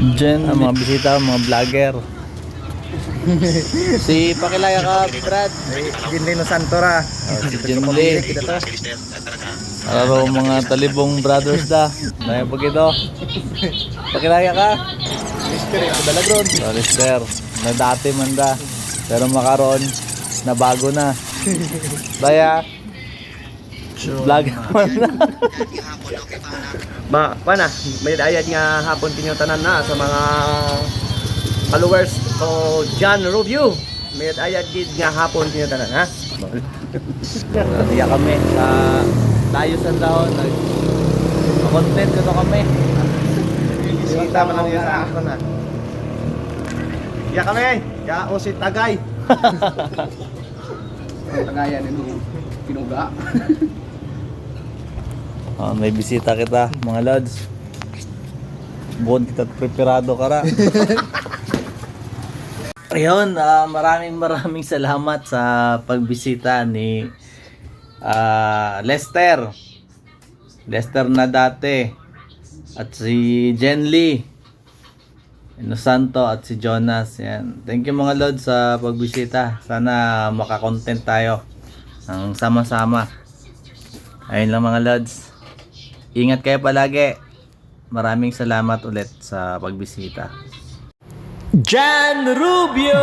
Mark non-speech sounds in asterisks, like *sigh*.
Diyan, ang mga bisita, mga vlogger. *laughs* si Pakilaya ka, Brad. Ginlino Santora. Oh, si to. Araro mga talibong brothers da. Dahil pag ito. Pakilaya ka. Mister, ako dalagron. So, Lister. Na dati man da. Pero makaroon, na bago na. Daya. Vlog man na. *laughs* Ma, pana, may dayad nga hapon tinyo tanan na sa mga followers ko John Rubio. May dayad gid nga hapon tinyo tanan ha. Natiya kami sa tayo sa dahon. Content ko kami. Bisita man yun sa ako na. Ya kami, ya o si Tagay. Tagayan ini pinuga. Ah, may bisita kita, mga lods. Buon kita preparado ka. *laughs* Ayun, ah, maraming maraming salamat sa pagbisita ni ah, Lester. Lester na dati. At si Jen Lee. Inosanto at si Jonas. Yan. Thank you mga lods sa pagbisita. Sana makakontent tayo ng sama-sama. Ayun lang mga lods. Ingat kayo palagi. Maraming salamat ulit sa pagbisita. Jan Rubio!